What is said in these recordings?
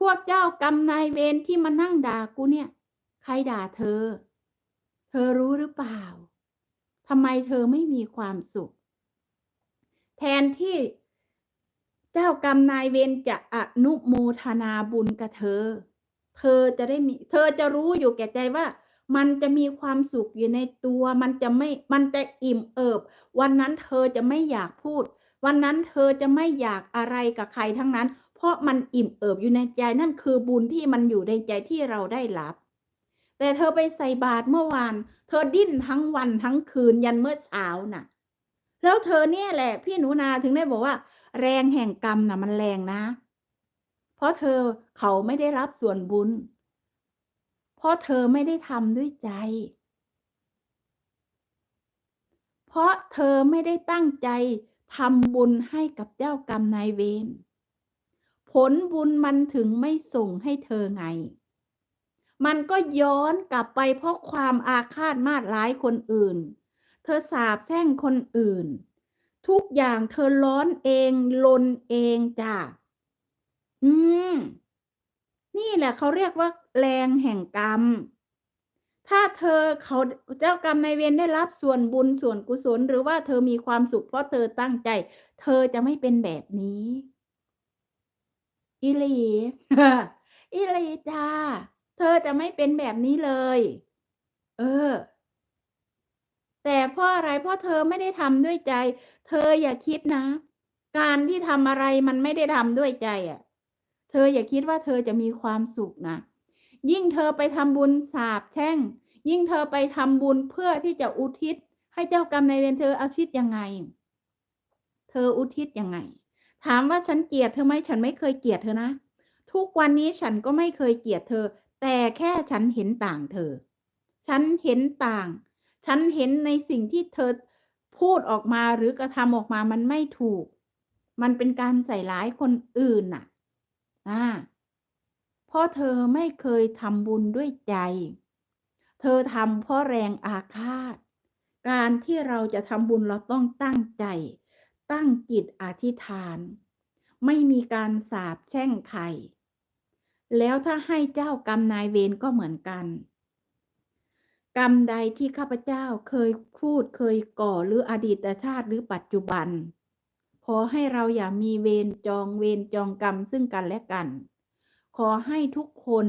พวกเจ้ากรรมนายเวรที่มานั่งด่ากูเนี่ย ใครด่าเธอ เธอรู้หรือเปล่าทำไมเธอไม่มีความสุข แทนที่เจ้ากรรมนายเวรจะอนุโมทนาบุญกับเธอ เธอจะได้มี เธอจะรู้อยู่แก่ใจว่า มันจะมีความสุขอยู่ในตัว มันจะไม่ มันจะอิ่มเอิบ วันนั้นเธอจะไม่อยากพูด วันนั้นเธอจะไม่อยากอะไรกับใครทั้งนั้น เพราะมันอิ่มเอิบอยู่ในใจนั่นคือบุญที่มันอยู่ในใจที่เราได้รับ แต่เธอไปใส่บาตรเมื่อวาน เธอดิ้นทั้งวันทั้งคืนยันเมื่อเช้าน่ะ แล้วเธอเนี่ยแหละ พี่หนูนาถึงได้บอกว่า แรงแห่งกรรมน่ะมันแรงนะ เพราะเธอเขาไม่ได้รับส่วนบุญ เพราะเธอไม่ได้ทำด้วยใจ เพราะเธอไม่ได้ตั้งใจทำบุญให้กับเจ้ากรรมนายเวร ผลบุญมันถึงไม่ส่งให้เธอไง มันก็ย้อนกลับไปเพราะความอาฆาตมาดร้ายคนอื่น เธอสาบแช่งคนอื่น ทุกอย่างเธอร้อนเองลนเองจ้ะ อืม นี่แหละเขาเรียกว่าแรงแห่งกรรม ถ้าเธอเขาเจ้ากรรมนายเวรได้รับส่วนบุญส่วนกุศล หรือว่าเธอมีความสุขเพราะเธอตั้งใจ เธอจะไม่เป็นแบบนี้ อิลีอิลีจ้า เธอจะไม่เป็นแบบนี้เลย เออ แต่เพราะอะไรเพราะเธอไม่ได้ทำด้วยใจ เธออย่าคิดนะ การที่ทำอะไรมันไม่ได้ทำด้วยใจอะ่ะ เธออย่าคิดว่าเธอจะมีความสุขนะ ยิ่งเธอไปทำบุญสาบแช่ง ยิ่งเธอไปทำบุญเพื่อที่จะอุทิศ ให้เจ้ากรรมนายเวรเธออุทิศยังไง เธออุทิศยังไง ถามว่าฉันเกลียดเธอไหมฉันไม่เคยเกลียดเธอนะ ทุกวันนี้ฉันก็ไม่เคยเกลียดเธอ แต่แค่ฉันเห็นต่างเธอ ฉันเห็นต่าง ฉันเห็นในสิ่งที่เธอพูดออกมาหรือกระทำออกมามันไม่ถูก มันเป็นการใส่ร้ายคนอื่นน่ะอ่าเพราะเธอไม่เคยทำบุญด้วยใจ เธอทำเพราะแรงอาฆาต การที่เราจะทำบุญเราต้องตั้งใจ ตั้งจิตอธิษฐาน ไม่มีการสาบแช่งใครแล้วถ้าให้เจ้ากรรมนายเวรก็เหมือนกัน กรรมใดที่ข้าพเจ้าเคยพูดเคยก่อหรืออดีตชาติหรือปัจจุบัน ขอให้เราอย่ามีเวรจองเวรจองกรรมซึ่งกันและกัน ขอให้ทุกคน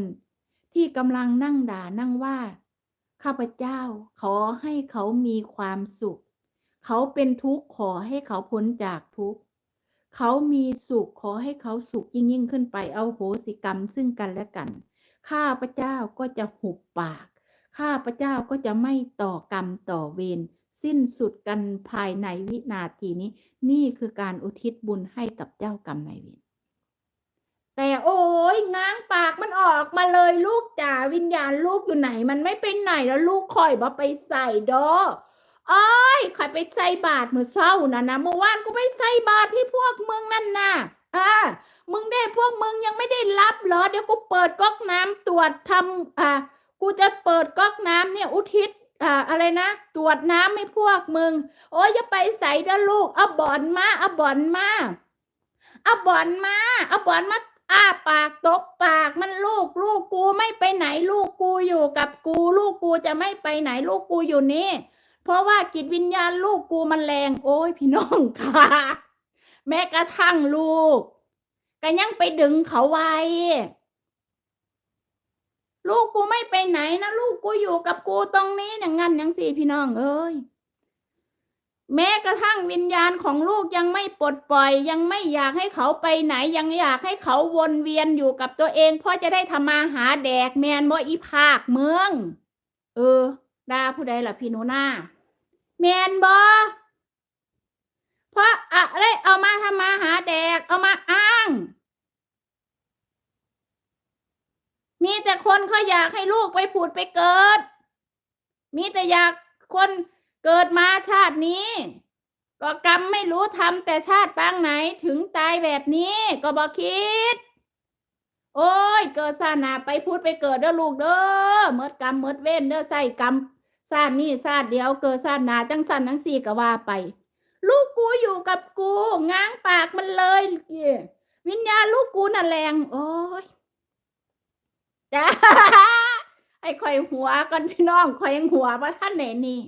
ที่กำลังนั่งด่านั่งว่า ข้าพเจ้าขอให้เขามีความสุข เขาเป็นทุกข์ขอให้เขาพ้นจากทุกข์ เขามีสุขขอให้เขาสุขยิ่งยิ่งขึ้นไปเอาโหสิกรรมซึ่งกันและกัน ข้าพเจ้าก็จะหุบปาก ข้าพเจ้าก็จะไม่ต่อกรรมต่อเวรสิ้นสุดกันภายในวินาทีนี้ นี่คือการอุทิศบุญให้กับเจ้ากรรมนายเวรแต่โอ้ยง้างปากมันออกมาเลยลูกจ๋าวิญญาณลูกอยู่ไหน มันไม่ไปไหนแล้วลูกคอยบ่ไปใส่ดอ อ้อยคอยไปใส่บาทมือเช้านะนะเมื่อวานกูไปใส่บาทที่พวกมึงนั่นน่ะอ่ามึงได้พวกมึงยังไม่ได้รับเหรอเดี๋ยวกูเปิดก๊อกน้ำตรวจทำอ่ากูจะเปิดก๊อกน้ำเนี่ยอุทิศอ่าอะไรนะตรวจน้ำให้พวกมึง โอ้ยอย่าไปใส่ด้ลูกเอาบ่อนมาเอาบ่อนมาเอาบ่อนมาเอาบ่อนมาอ้าปากตบปากมันลูกลูกกูไม่ไปไหนลูกกูอยู่กับกู ลูกกูจะไม่ไปไหนลูกกูอยู่นี่ เพราะว่าจิตวิญญาณลูกกูมันแรง โอ้ยพี่น้องค่ะ แม้กระทั่งลูกก็ยังไปดึงเขาไว้ ลูกกูไม่ไปไหนนะลูกกูอยู่กับกูตรงนี้อย่างงั้นอย่างสี่พี่น้องเอ้ยแม้กระทั่งวิญญาณของลูกยังไม่ปลดปล่อย ยังไม่อยากให้เขาไปไหน ยังอยากให้เขาวนเวียนอยู่กับตัวเองเพราะจะได้ทำมาหาแดกแมนบ่อีภาคเมือง เออดาผู้ใดล่ะพี่หนูหน้า แมนบอเพราะอะไรเอามาทำมาหาแดก เอามาอ้าง มีแต่คนเขาอยากให้ลูกไปผุดไปเกิด มีแต่อยากคนเกิดมาชาตินี้ ก็กรรมไม่รู้ทำแต่ชาติปางไหนถึงตายแบบนี้ก็บอกคิด โอ้ย เกิดซานาไปพูดไปเกิดเด้อลูกเด้อเมื่อกรรมเมื่อเว้นเด้อใส่กรรม ซาดนี่ซาดเดียวเกิดซาดนาจังสันจังสี่ก็ว่าไป ลูกกูอยู่กับกูง้างปากมันเลย วิญญาณลูกกูน่ะแรง โอ้ยจ้าไอ้ข่อยหัวก่อนพี่น้องข่อยยังหัวว่าท่านไหนนี่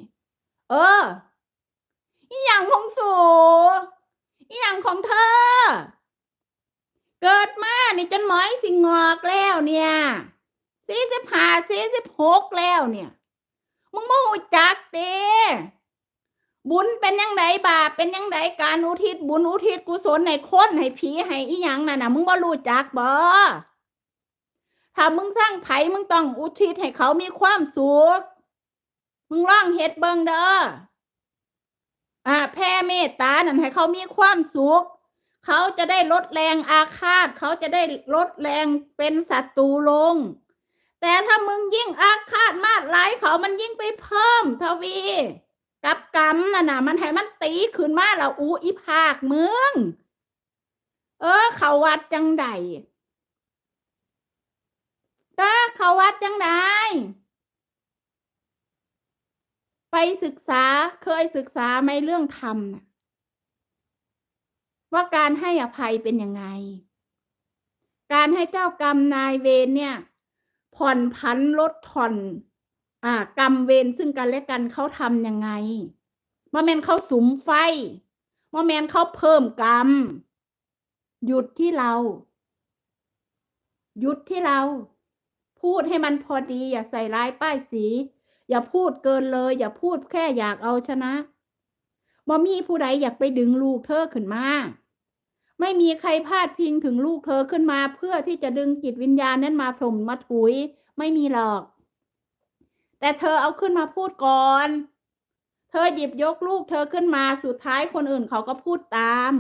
เอออีหยังของสูอีหยังของเธอ เกิดมานี่จนหมอยสิงอกแล้วเนี่ยสี่สิบห้าสี่สิบหกแล้วเนี่ย มึงโมาหูจักเต้บุญเป็นยังไงบาปเป็นยังไงการอุทิศบุญอุทิศกุศลให้คนให้ผีให้อีหยังน่ะนะมึงบ่รู้จักบ่ถ้ามึงสร้างไผมึงต้องอุทิศให้เขามีความสุขมึงร่องเฮ็ดเบิงเด้ออ่าแผ่เมตตานั่นให้เขามีความสุขเขาจะได้ลดแรงอาฆาต เขาจะได้ลดแรงเป็นศัตรูลง แต่ถ้ามึงยิ่งอาฆาตมาดร้ายเขามันยิ่งไปเพิ่มทวี กับกรรมน่ะนะมันให้มันตีขึ้นมาแล้วอูอีภาคเมือง เออ เขาวัดจังใดเออเขาวัดจังใดไปศึกษาเคยศึกษาไหมเรื่องธรรมนะว่าการให้อภัยเป็นยังไง การให้เจ้ากรรมนายเวรเนี่ย ผ่อนผันลดผ่อนอ่ากรรมเวรซึ่งกันและกันเขาทำยังไงมาแมนเขาสุมไฟมาแมนเขาเพิ่มกรรม หยุดที่เรา หยุดที่เรา พูดให้มันพอดี อย่าใส่ร้ายป้ายสี อย่าพูดเกินเลย อย่าพูดแค่อยากเอาชนะบ่มีผู้ใดอยากไปดึงลูกเธอขึ้นมา ไม่มีใครพาดพิงถึงลูกเธอขึ้นมา เพื่อที่จะดึงจิตวิญญาณนั้นมาถมมาถุย ไม่มีหรอก แต่เธอเอาขึ้นมาพูดก่อน เธอหยิบยกลูกเธอขึ้นมาสุดท้ายคนอื่นเขาก็พูดตาม